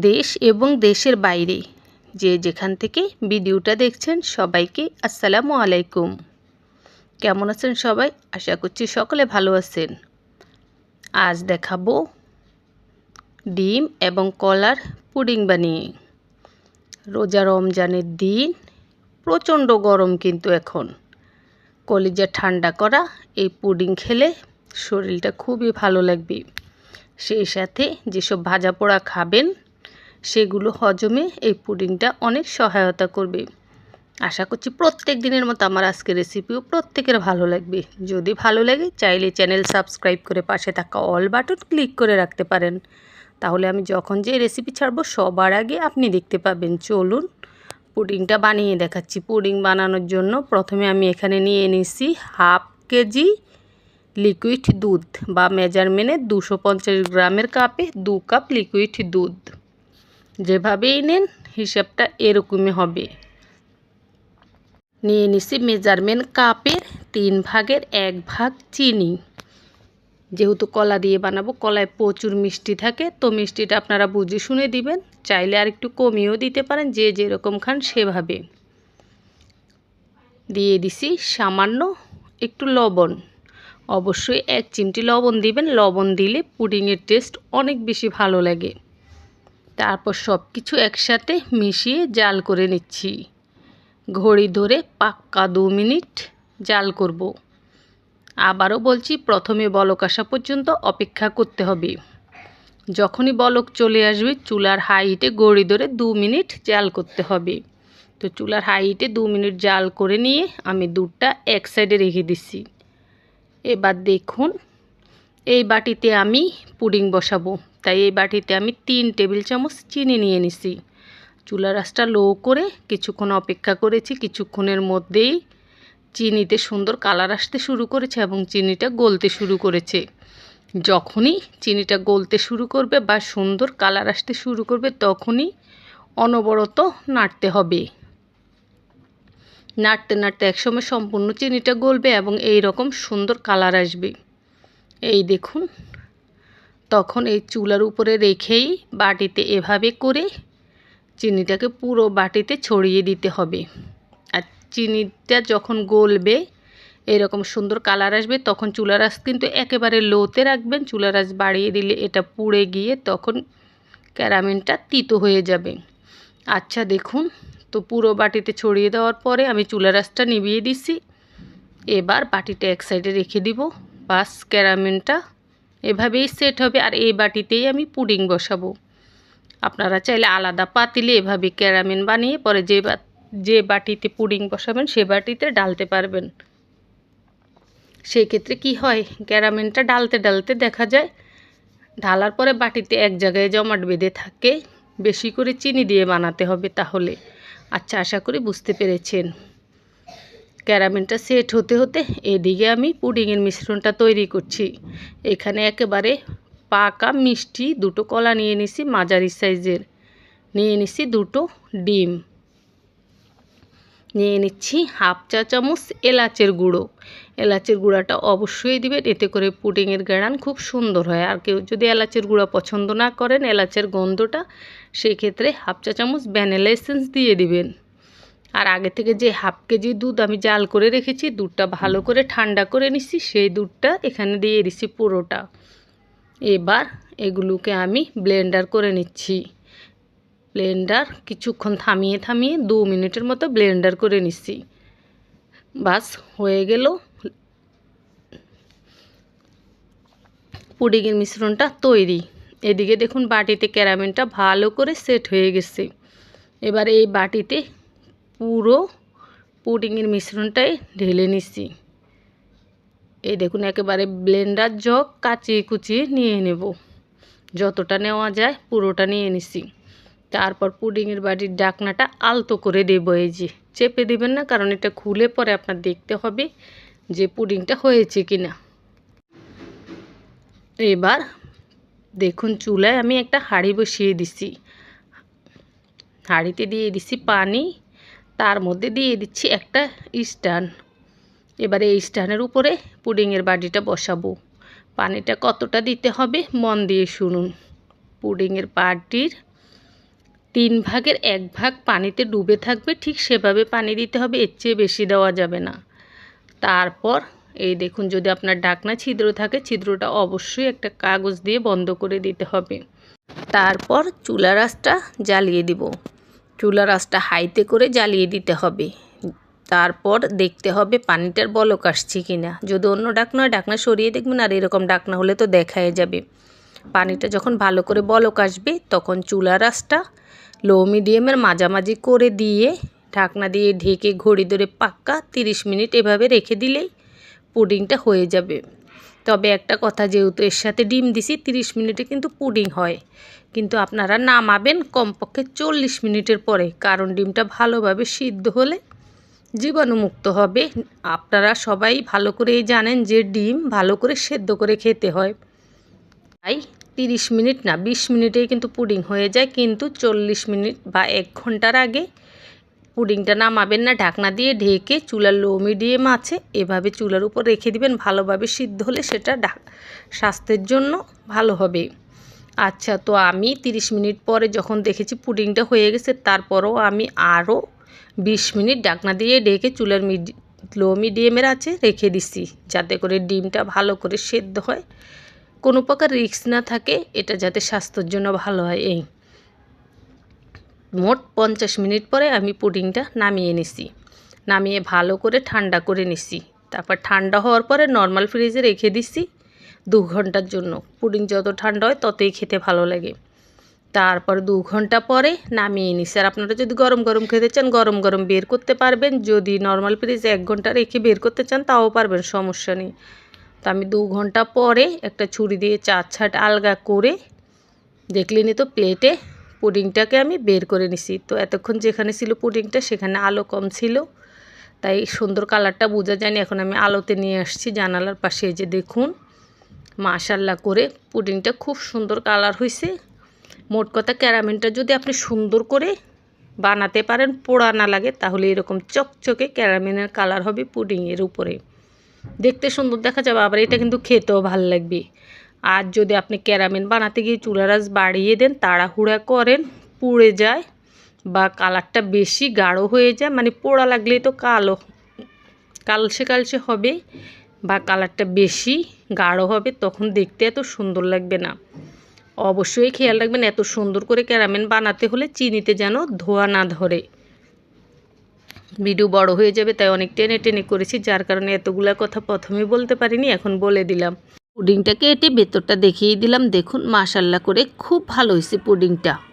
দেশ এবং দেশের বাইরে। যে যেখান থেকে ভিডিওটা দেখছেন, সবাইকে আসসালামু আলাইকুম। কেমন আছেন সবাই? আশা করছি সকলে ভালো আছেন। আজ দেখাবো ডিম এবং কলার পুডিং বানিয়ে। রোজা রমজানের দিন প্রচণ্ড গরম কিন্তু এখন। কলিজা ঠান্ডা করা, এই পুডিং খেলে শরীরটা খুবই ভালো লাগবে। সেই সাথে যেসব ভাজা পোড়া খাবেন সেগুলো হজমে এই পুডিংটা অনেক সহায়তা করবে। আশা করছি প্রত্যেক দিনের মতো আমার আজকের রেসিপিও প্রত্যেকের ভালো লাগবে। যদি ভালো লাগে, চাইলে চ্যানেল সাবস্ক্রাইব করে পাশে থাকা অল বাটন ক্লিক করে রাখতে পারেন। তাহলে আমি যখন যে রেসিপি ছাড়বো, সবার আগে আপনি দেখতে পাবেন। চলুন, পুডিংটা বানিয়ে দেখাচ্ছি। পুডিং বানানোর জন্য প্রথমে আমি এখানে নিয়ে নিছি হাফ কেজি লিকুইড দুধ বা মেজারমেন্টে দুশো পঞ্চাশ গ্রামের কাপে দু কাপ লিকুইড দুধ। যেভাবেই নেন, হিসাবটা এরকমই হবে। নিয়ে নিছি মেজারমেন্ট কাপের তিন ভাগের এক ভাগ চিনি। যেহেতু কলা দিয়ে বানাবো, কলায় প্রচুর মিষ্টি থাকে, তো মিষ্টিটা আপনারা বুঝে শুনে দিবেন। চাইলে আর একটু কমিয়েও দিতে পারেন, যে যেরকম খান সেভাবে। দিয়ে দিছি সামান্য একটু লবণ। অবশ্যই এক চিমটি লবণ দিবেন। লবণ দিলে পুডিংয়ের টেস্ট অনেক বেশি ভালো লাগে। তারপর সব কিছু একসাথে মিশিয়ে জাল করে নিচ্ছি। ঘড়ি ধরে পাক্কা দু মিনিট জাল করব। আবারও বলছি, প্রথমে বলক আসা পর্যন্ত অপেক্ষা করতে হবে। যখনই বলক চলে আসবে, চুলার হাইটে গড়ি ধরে দু মিনিট জাল করতে হবে। তো চুলার হাইটে দু মিনিট জাল করে নিয়ে আমি দুধটা এক সাইডে রেখে দিচ্ছি। এবার দেখুন, এই বাটিতে আমি পুডিং বসাবো। তাই এই বাটিতে আমি তিন টেবিল চামচ চিনি নিয়ে নিছি। চুলা রাসটা লো করে কিছুক্ষণ অপেক্ষা করেছি। কিছুক্ষণের মধ্যেই চিনিতে সুন্দর কালার আসতে শুরু করেছে এবং চিনিটা গলতে শুরু করেছে। যখনই চিনিটা গলতে শুরু করবে বা সুন্দর কালার আসতে শুরু করবে তখনই অনবরত নাড়তে হবে। নাড়তে নাড়তে একসময় সম্পূর্ণ চিনিটা গলবে এবং এই রকম সুন্দর কালার আসবে। এই দেখুন তখন এই চুলার উপরে রেখেই বাটিতে এভাবে করে চিনিটাকে পুরো বাটিতে ছড়িয়ে দিতে হবে। আর চিনিটা যখন গলবে, এরকম সুন্দর কালার আসবে, তখন চুলার আঁচ কিন্তু একেবারে লোতে রাখবেন। চুলার আঁচ বাড়িয়ে দিলে এটা পুড়ে গিয়ে তখন ক্যারামেনটা তিতো হয়ে যাবে। আচ্ছা দেখুন, তো পুরো বাটিতে ছড়িয়ে দেওয়ার পরে আমি চুলার আঁচটা নিভিয়ে দিছি। এবার বাটিটা এক সাইডে রেখে দিব। বাস ক্যারামেনটা এভাবেই সেট হবে আর এই বাটিতেই আমি পুডিং বসাবো। আপনারা চাইলে আলাদা পাতিলে এভাবে ক্যারামিন বানিয়ে পরে যে যে বাটিতে পুডিং বসাবেন সে বাটিতে ডালতে পারবেন। সেই ক্ষেত্রে কি হয় ক্যারামিনটা ডালতে ডালতে দেখা যায়, ঢালার পরে বাটিতে এক জায়গায় জমাট বেঁধে থাকে। বেশি করে চিনি দিয়ে বানাতে হবে তাহলে। আচ্ছা আশা করি বুঝতে পেরেছেন। ক্যারামেলটা সেট হতে হতে এদিকে আমি পুডিংয়ের মিশ্রণটা তৈরি করছি। এখানে একেবারে পাকা মিষ্টি দুটো কলা নিয়ে নিছি, মাঝারি সাইজের। নিয়ে নিছি দুটো ডিম। নিয়ে নিচ্ছি হাফ চা চামচ এলাচের গুঁড়ো। এলাচের গুঁড়াটা অবশ্যই দিবেন, এতে করে পুডিংয়ের গ্যারান খুব সুন্দর হয়। আর কেউ যদি এলাচের গুঁড়া পছন্দ না করেন, এলাচের গন্ধটা, সেক্ষেত্রে হাফ চা চামচ ভ্যানিলা এসেন্স দিয়ে দিবেন। আর আগে থেকে যে হাফ কেজি দুধ আমি জাল করে রেখেছি, দুধটা ভালো করে ঠান্ডা করে নিচ্ছি সেই দুধটা এখানে দিয়ে দিচ্ছি পুরোটা। এবার এগুলোকে আমি ব্লেন্ডার করে নিচ্ছি। ব্লেন্ডার কিছুক্ষণ থামিয়ে থামিয়ে দু মিনিটের মতো ব্লেন্ডার করে নিচ্ছি বাস, হয়ে গেল। পুডিংয়ের মিশ্রণটা তৈরি। এদিকে দেখুন বাটিতে ক্যারামেলটা ভালো করে সেট হয়ে গেছে। এবার এই বাটিতে পুরো পুডিংয়ের মিশ্রণটাই ঢেলে নিচ্ছি। এই দেখুন, একেবারে ব্লেন্ডার জগ কাচিয়ে কুচিয়ে নিয়ে নেব। যতটা নেওয়া যায় পুরোটা নিয়ে নিছি তারপর পুডিংয়ের বাড়ির ডাকনাটা আলতো করে দেব এই যে। চেপে দেবেন না, কারণ এটা খুলে পরে আপনার দেখতে হবে যে পুডিংটা হয়েছে কি না এবার দেখুন, চুলায় আমি একটা হাঁড়ি বসিয়ে দিছি হাঁড়িতে দিয়ে দিছি পানি তার মধ্যে দিয়ে দিচ্ছি একটা স্ট্যান্ড এবারে এই স্ট্যান্ডের উপরে পুডিংয়ের বাটিটা বসাবো। পানিটা কতটা দিতে হবে মন দিয়ে শুনুন। পুডিংয়ের বাটির তিন ভাগের এক ভাগ পানিতে ডুবে থাকবে, ঠিক সেভাবে পানি দিতে হবে, এর চেয়ে বেশি দেওয়া যাবে না। তারপর এই দেখুন, যদি আপনার ডাকনা ছিদ্র থাকে, ছিদ্রটা অবশ্যই একটা কাগজ দিয়ে বন্ধ করে দিতে হবে। তারপর চুলা রাসটা জ্বালিয়ে দিব। চুলা রাসটা হাইতে করে জ্বালিয়ে দিতে হবে। তারপর দেখতে হবে পানিটার বলক আসছে কি না যদি অন্য ডাকনা হয় ডাকনা সরিয়ে দেখবেন, আর এরকম ডাকনা হলে তো দেখাই যাবে। পানিটা যখন ভালো করে বলক আসবে, তখন চুলা রাসটা লো মিডিয়ামের মাঝামাঝি করে দিয়ে ঢাকনা দিয়ে ঢেকে ঘড়ি ধরে পাক্কা তিরিশ মিনিট এভাবে রেখে দিলেই পুডিংটা হয়ে যাবে। তবে একটা কথা, যেহেতু এর সাথে ডিম দিছি, তিরিশ মিনিটে কিন্তু পুডিং হয়। কিন্তু আপনারা নামাবেন কমপক্ষে চল্লিশ মিনিটের পরে, কারণ ডিমটা ভালোভাবে সিদ্ধ হলে জীবাণুমুক্ত হবে। আপনারা সবাই ভালো করেই জানেন যে ডিম ভালো করে সেদ্ধ করে খেতে হয়। তাই তিরিশ মিনিট না, বিশ মিনিটেই কিন্তু পুডিং হয়ে যায়, কিন্তু চল্লিশ মিনিট বা এক ঘণ্টার আগে পুডিংটা নামাবেন না, ঢাকনা দিয়ে ঢেকে চুলার লো মিডিয়াম আছে, এভাবে চুলার উপর রেখে দিবেন, ভালোভাবে সিদ্ধ হলে সেটা স্বাস্থ্যের জন্য ভালো হবে। আচ্ছা তো আমি 30 মিনিট পরে যখন দেখেছি পুডিংটা হয়ে গেছে, তারপরও আমি আরও বিশ মিনিট ডাকনা দিয়ে ডেকে চুলার মিডি, লো মিডিয়ামের আছে রেখে দিছি, যাতে করে ডিমটা ভালো করে সেদ্ধ হয়। কোনো প্রকার রিস্ক না থাকে, এটা যাতে স্বাস্থ্যের জন্য ভালো হয়, এই। মোট পঞ্চাশ মিনিট পরে আমি পুডিংটা নামিয়ে নিছি, নামিয়ে ভালো করে ঠান্ডা করে নিছি। তারপর ঠান্ডা হওয়ার পরে নর্মাল ফ্রিজে রেখে দিছি দু ঘণ্টার জন্য। পুডিং যত ঠান্ডা হয় ততই খেতে ভালো লাগে। তারপর দু ঘণ্টা পরে নামিয়ে নিছি। আর আপনারা যদি গরম গরম খেতে চান, গরম গরম বের করতে পারবেন। যদি নর্মাল ফ্রিজে এক ঘণ্টা রেখে বের করতে চান, তাও পারবেন, সমস্যা নেই। তো আমি দু ঘণ্টা পরে একটা ছুরি দিয়ে চার ছাট আলগা করে দেখলেনি তো প্লেটে পুডিংটাকে আমি বের করে নিছি। তো এতক্ষণ যেখানে ছিল পুডিংটা, সেখানে আলো কম ছিল। তাই সুন্দর কালারটা বোঝা যায়নি। এখন আমি আলোতে নিয়ে আসছি জানালার পাশে যে দেখুন। মাশাল্লাহ করে পুডিংটা খুব সুন্দর কালার হয়েছে মোট কথা ক্যারামেলটা যদি আপনি সুন্দর করে বানাতে পারেন, পোড়া না লাগে, তাহলে এরকম চকচকে ক্যারামেলের কালার হবে পুডিংয়ের উপরে। দেখতে সুন্দর দেখা যাবে, আবার এটা কিন্তু খেতেও ভালো লাগবে। আর যদি আপনি ক্যারামেল বানাতে গিয়ে চুলারাজ বাড়িয়ে দেন, তাড়াহুড়া করেন, পুড়ে যায় বা কালারটা বেশি গাঢ় হয়ে যায় মানে পোড়া লাগলেই তো কালো, কালসে কালসে হবে বা কালারটা বেশি গাঢ় হবে, তখন দেখতে এত সুন্দর লাগবে না। অবশ্যই খেয়াল রাখবেন, এত সুন্দর করে ক্যারামেল বানাতে হলে চিনিতে যেন ধোয়া না ধরে। ভিডিও বড় হয়ে যাবে, তাই অনেক টেনে টেনে করেছি, যার কারণে এতগুলা কথা প্রথমে বলতে পারিনি, এখন বলে দিলাম। পুডিংটাকে এটে ভেতরটা দেখিয়ে দিলাম, দেখুন মাশাল্লাহ করে খুব ভালো হয়েছে পুডিংটা।